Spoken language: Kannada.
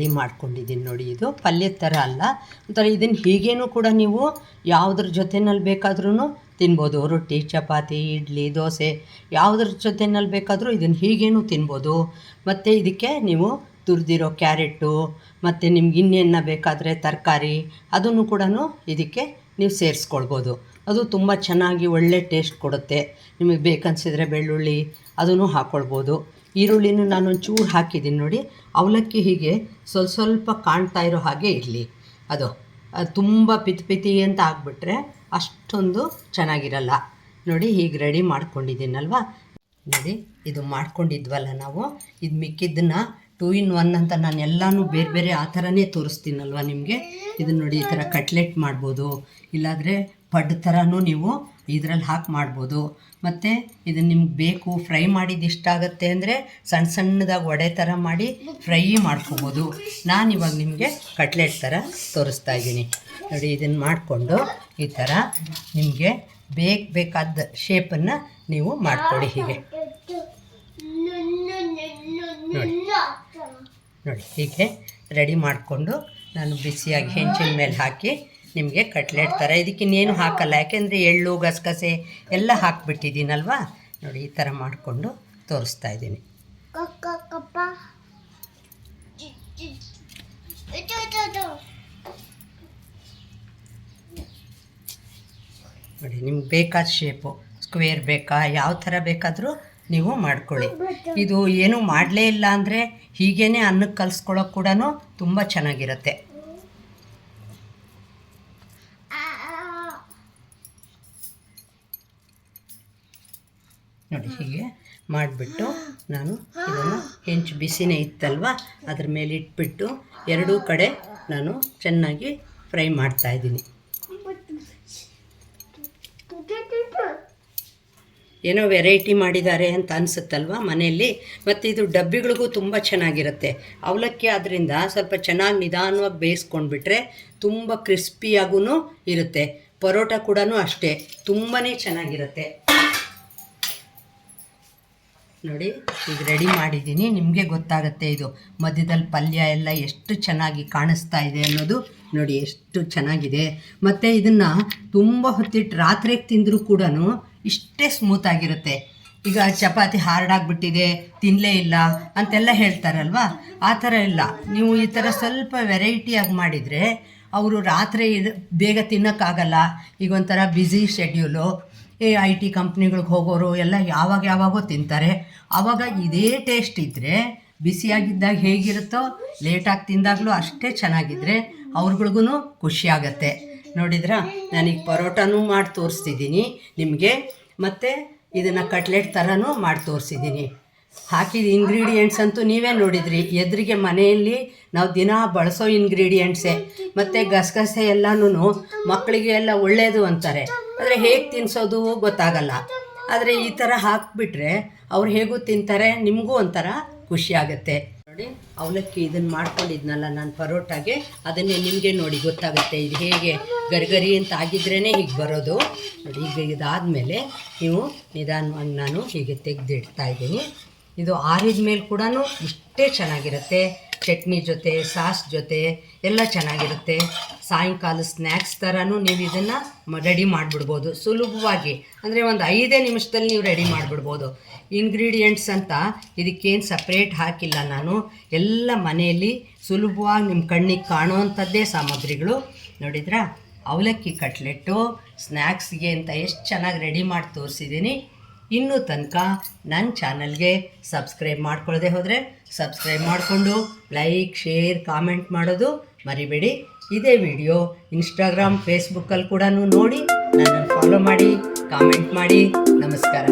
ರೆಡಿ ಮಾಡ್ಕೊಂಡಿದ್ದೀನಿ ನೋಡಿ ಇದು. ಪಲ್ಯದ ಥರ ಅಲ್ಲ. ಒಂಥರ ಇದನ್ನು ಹೀಗೇನೂ ಕೂಡ ನೀವು ಯಾವುದ್ರ ಜೊತೆನಲ್ಲಿ ಬೇಕಾದ್ರೂ ತಿನ್ಬೋದು. ರೊಟ್ಟಿ, ಚಪಾತಿ, ಇಡ್ಲಿ, ದೋಸೆ ಯಾವುದ್ರ ಜೊತೆನಲ್ಲಿ ಬೇಕಾದರೂ ಇದನ್ನು ಹೀಗೇನೂ ತಿನ್ಬೋದು. ಮತ್ತು ಇದಕ್ಕೆ ನೀವು ತುರಿದಿರೋ ಕ್ಯಾರೆಟು ಮತ್ತು ನಿಮ್ಗೆ ಇನ್ನೇನು ಬೇಕಾದರೆ ತರಕಾರಿ ಅದನ್ನು ಕೂಡ ಇದಕ್ಕೆ ನೀವು ಸೇರಿಸ್ಕೊಳ್ಬೋದು. ಅದು ತುಂಬ ಚೆನ್ನಾಗಿ ಒಳ್ಳೆ ಟೇಸ್ಟ್ ಕೊಡುತ್ತೆ. ನಿಮಗೆ ಬೇಕನ್ಸಿದ್ರೆ ಬೆಳ್ಳುಳ್ಳಿ ಅದನ್ನು ಹಾಕ್ಕೊಳ್ಬೋದು ಈರುಳ್ಳಿನೂ ನಾನು ಒಂಚೂರು ಹಾಕಿದ್ದೀನಿ ನೋಡಿ. ಅವಲಕ್ಕಿ ಹೀಗೆ ಸ್ವಲ್ಪ ಸ್ವಲ್ಪ ಕಾಣ್ತಾ ಇರೋ ಹಾಗೆ ಇರಲಿ. ಅದು ತುಂಬ ಪಿತ್ ಪಿತಿ ಅಂತ ಆಗಿಬಿಟ್ರೆ ಅಷ್ಟೊಂದು ಚೆನ್ನಾಗಿರಲ್ಲ. ನೋಡಿ, ಹೀಗೆ ರೆಡಿ ಮಾಡ್ಕೊಂಡಿದ್ದೀನಲ್ವಾ? ನೋಡಿ, ಇದು ಮಾಡ್ಕೊಂಡಿದ್ವಲ್ಲ ನಾವು. ಇದು ಮಿಕ್ಕಿದ್ದನ್ನ ಟೂ ಇನ್ ಒನ್ ಅಂತ ನಾನು ಎಲ್ಲನೂ ಬೇರೆ ಬೇರೆ ಆ ಥರನೇ ತೋರಿಸ್ತೀನಲ್ವ ನಿಮಗೆ? ಇದನ್ನು ನೋಡಿ ಈ ಥರ ಕಟ್ಲೆಟ್ ಮಾಡ್ಬೋದು. ಇಲ್ಲಾದರೆ ಪಡ್ ಥರನೂ ನೀವು ಇದರಲ್ಲಿ ಹಾಕಿ ಮಾಡ್ಬೋದು. ಮತ್ತು ಇದನ್ನು ನಿಮ್ಗೆ ಬೇಕು, ಫ್ರೈ ಮಾಡಿದ್ದು ಇಷ್ಟ ಆಗುತ್ತೆ ಅಂದರೆ ಸಣ್ಣ ಸಣ್ಣದಾಗಿ ವಡೆ ಥರ ಮಾಡಿ ಫ್ರೈ ಮಾಡ್ಕೋಬೋದು. ನಾನು ಇವಾಗ ನಿಮಗೆ ಕಟ್ಲೆಟ್ ಥರ ತೋರಿಸ್ತಾ ಇದ್ದೀನಿ. ನೋಡಿ ಇದನ್ನು ಮಾಡಿಕೊಂಡು ಈ ಥರ ನಿಮಗೆ ಬೇಕು ಬೇಕಾದ ಶೇಪನ್ನು ನೀವು ಮಾಡಿಕೊಡಿ ಹೀಗೆ. ನೋಡಿ ನೋಡಿ, ಹೀಗೆ ರೆಡಿ ಮಾಡಿಕೊಂಡು ನಾನು ಬಿಸಿಯಾಗಿ ಹೆಂಚಿನ ಮೇಲೆ ಹಾಕಿ ನಿಮಗೆ ಕಟ್ಲೆಟ್ ಥರ ಇದಕ್ಕಿನ್ನೇನು ಹಾಕಲ್ಲ. ಯಾಕೆಂದರೆ ಎಳ್ಳು, ಗಸಗಸೆ ಎಲ್ಲ ಹಾಕ್ಬಿಟ್ಟಿದ್ದೀನಲ್ವಾ? ನೋಡಿ, ಈ ಥರ ಮಾಡಿಕೊಂಡು ತೋರಿಸ್ತಾ ಇದ್ದೀನಿ. ನೋಡಿ, ನಿಮ್ಗೆ ಬೇಕಾದ ಶೇಪು ಸ್ಕ್ವೇರ್ ಬೇಕಾ, ಯಾವ ಥರ ಬೇಕಾದರೂ ನೀವು ಮಾಡ್ಕೊಳ್ಳಿ. ಇದು ಏನು ಮಾಡಲೇ ಇಲ್ಲ ಅಂದರೆ ಹೀಗೇ ಅನ್ನಕ್ಕೆ ಕಲಿಸ್ಕೊಳ್ಳೋಕೆ ಕೂಡ ತುಂಬ ಚೆನ್ನಾಗಿರುತ್ತೆ. ನೋಡಿ ಹೀಗೆ ಮಾಡಿಬಿಟ್ಟು ನಾನು ಇದನ್ನು ಹೆಂಚು ಬಿಸಿನೇ ಇತ್ತಲ್ವ? ಅದ್ರ ಮೇಲೆ ಇಟ್ಬಿಟ್ಟು ಎರಡೂ ಕಡೆ ನಾನು ಚೆನ್ನಾಗಿ ಫ್ರೈ ಮಾಡ್ತಾ ಇದ್ದೀನಿ. ಏನೋ ವೆರೈಟಿ ಮಾಡಿದ್ದಾರೆ ಅಂತ ಅನಿಸುತ್ತಲ್ವ ಮನೆಯಲ್ಲಿ? ಮತ್ತು ಇದು ಡಬ್ಬಿಗಳಿಗೂ ತುಂಬ ಚೆನ್ನಾಗಿರುತ್ತೆ. ಅವಲಕ್ಕಿ ಆದ್ದರಿಂದ ಸ್ವಲ್ಪ ಚೆನ್ನಾಗಿ ನಿಧಾನವಾಗಿ ಬೇಯಿಸ್ಕೊಂಡ್ಬಿಟ್ರೆ ತುಂಬ ಕ್ರಿಸ್ಪಿಯಾಗೂ ಇರುತ್ತೆ. ಪರೋಟ ಕೂಡ ಅಷ್ಟೇ. ತುಂಬಾ ಚೆನ್ನಾಗಿರುತ್ತೆ. ನೋಡಿ, ಈಗ ರೆಡಿ ಮಾಡಿದ್ದೀನಿ. ನಿಮಗೆ ಗೊತ್ತಾಗುತ್ತೆ ಇದು. ಮಧ್ಯದಲ್ಲಿ ಪಲ್ಯ ಎಲ್ಲ ಎಷ್ಟು ಚೆನ್ನಾಗಿ ಕಾಣಿಸ್ತಾ ಇದೆ ಅನ್ನೋದು. ನೋಡಿ, ಎಷ್ಟು ಚೆನ್ನಾಗಿದೆ. ಮತ್ತು ಇದನ್ನು ತುಂಬ ಹೊತ್ತಿಟ್ಟು ರಾತ್ರಿಗೆ ತಿಂದರೂ ಕೂಡ ಇಷ್ಟೇ ಸ್ಮೂತಾಗಿರುತ್ತೆ ಈಗ ಚಪಾತಿ ಹಾರ್ಡ್ ಆಗಿಬಿಟ್ಟಿದೆ ತಿನ್ನಲೇ ಇಲ್ಲ ಅಂತೆಲ್ಲ ಹೇಳ್ತಾರಲ್ವ? ಆ ಥರ ಇಲ್ಲ. ನೀವು ಈ ಥರ ಸ್ವಲ್ಪ ವೆರೈಟಿಯಾಗಿ ಮಾಡಿದರೆ, ಅವರು ರಾತ್ರಿ ಬೇಗ ತಿನ್ನೋಕ್ಕಾಗಲ್ಲ. ಈಗ ಒಂಥರ ಬ್ಯುಸಿ ಶೆಡ್ಯೂಲು ಈ ಐ ಟಿ ಕಂಪ್ನಿಗಳಿಗೆ ಹೋಗೋರು ಎಲ್ಲ ಯಾವಾಗ ಯಾವಾಗೋ ತಿಂತಾರೆ. ಆವಾಗ ಇದೇ ಟೇಸ್ಟ್ ಇದ್ದರೆ ಬಿಸಿಯಾಗಿದ್ದಾಗ ಹೇಗಿರುತ್ತೋ, ಲೇಟಾಗಿ ತಿಂದಾಗಲೂ ಅಷ್ಟೇ ಚೆನ್ನಾಗಿದ್ದರೆ ಅವ್ರುಗಳಿಗೂ ಖುಷಿಯಾಗತ್ತೆ ನೋಡಿದ್ರಾ? ನಾನೀಗ ಪರೋಟನೂ ಮಾಡಿ ತೋರಿಸ್ತಿದ್ದೀನಿ ನಿಮಗೆ, ಮತ್ತು ಇದನ್ನು ಕಟ್ಲೆಟ್ ಥರನೂ ಮಾಡಿ ತೋರಿಸಿದ್ದೀನಿ ಹಾಕಿದ ಇಂಗ್ರೀಡಿಯೆಂಟ್ಸ್ ಅಂತೂ ನೀವೇ ನೋಡಿದ್ರಿ. ಎದುರಿಗೆ ಮನೆಯಲ್ಲಿ ನಾವು ದಿನ ಬಳಸೋ ಇಂಗ್ರೀಡಿಯೆಂಟ್ಸೇ ಮತ್ತು ಗಸಗಸೆ ಎಲ್ಲನೂ ಮಕ್ಕಳಿಗೆ ಎಲ್ಲ ಒಳ್ಳೆಯದು ಅಂತಾರೆ. ಆದರೆ ಹೇಗೆ ತಿನ್ನಿಸೋದು ಗೊತ್ತಾಗಲ್ಲ. ಆದರೆ ಈ ಥರ ಹಾಕಿಬಿಟ್ರೆ ಅವ್ರು ಹೇಗೂ ತಿಂತಾರೆ, ನಿಮಗೂ ಒಂಥರ ಖುಷಿ ಆಗುತ್ತೆ. ನೋಡಿ, ಅವಲಕ್ಕಿ ಇದನ್ನು ಮಾಡ್ಕೊಂಡಿದ್ನಲ್ಲ ನಾನು ಪರೋಟಾಗೆ, ಅದನ್ನೇ ನಿಮಗೆ ನೋಡಿ ಗೊತ್ತಾಗುತ್ತೆ ಇದು ಹೇಗೆ ಗರಿಗರಿ ಅಂತ ಆಗಿದ್ರೇ ಹೀಗೆ ಬರೋದು. ನೋಡಿ, ಈಗ ಇದಾದಮೇಲೆ ನೀವು ನಿಧಾನವಾಗಿ ನಾನು ಹೀಗೆ ತೆಗೆದಿಡ್ತಾ ಇದ್ದೀನಿ. ಇದು ಆರಿದ ಮೇಲೆ ಕೂಡ ಇಷ್ಟೇ ಚೆನ್ನಾಗಿರುತ್ತೆ. ಚಟ್ನಿ ಜೊತೆ, ಸಾಸ್ ಜೊತೆ ಎಲ್ಲ ಚೆನ್ನಾಗಿರುತ್ತೆ. ಸಾಯಂಕಾಲ ಸ್ನ್ಯಾಕ್ಸ್ ಥರನೂ ನೀವು ಇದನ್ನು ರೆಡಿ ಮಾಡಿಬಿಡ್ಬೋದು. ಸುಲಭವಾಗಿ. ಅಂದರೆ ಒಂದು ಐದೇ ನಿಮಿಷದಲ್ಲಿ ನೀವು ರೆಡಿ ಮಾಡಿಬಿಡ್ಬೋದು. ಇಂಗ್ರೀಡಿಯೆಂಟ್ಸ್ ಅಂತ ಇದಕ್ಕೇನು ಸಪ್ರೇಟ್ ಹಾಕಿಲ್ಲ ನಾನು. ಎಲ್ಲ ಮನೆಯಲ್ಲಿ ಸುಲಭವಾಗಿ ನಿಮ್ಮ ಕಣ್ಣಿಗೆ ಕಾಣುವಂಥದ್ದೇ ಸಾಮಗ್ರಿಗಳು. ನೋಡಿದ್ರಾ? ಅವಲಕ್ಕಿ ಕಟ್ಲೆಟ್ಟು ಸ್ನ್ಯಾಕ್ಸ್ಗೆ ಅಂತ ಎಷ್ಟು ಚೆನ್ನಾಗಿ ರೆಡಿ ಮಾಡಿ ತೋರಿಸಿದ್ದೀನಿ ಇನ್ನೂ ತನಕ ನನ್ನ ಚಾನಲ್ಗೆ ಸಬ್ಸ್ಕ್ರೈಬ್ ಮಾಡ್ಕೊಳ್ಳದೆ ಹೋದರೆ ಸಬ್ಸ್ಕ್ರೈಬ್ ಮಾಡಿಕೊಂಡು ಲೈಕ್, ಶೇರ್, ಕಾಮೆಂಟ್ ಮಾಡೋದು ಮರಿಬೇಡಿ. ಇದೇ ವಿಡಿಯೋ ಇನ್ಸ್ಟಾಗ್ರಾಮ್, ಫೇಸ್ಬುಕ್ಕಲ್ಲಿ ಕೂಡ ನೋಡಿ ನನ್ನನ್ನು ಫಾಲೋ ಮಾಡಿ, ಕಾಮೆಂಟ್ ಮಾಡಿ. ನಮಸ್ಕಾರ.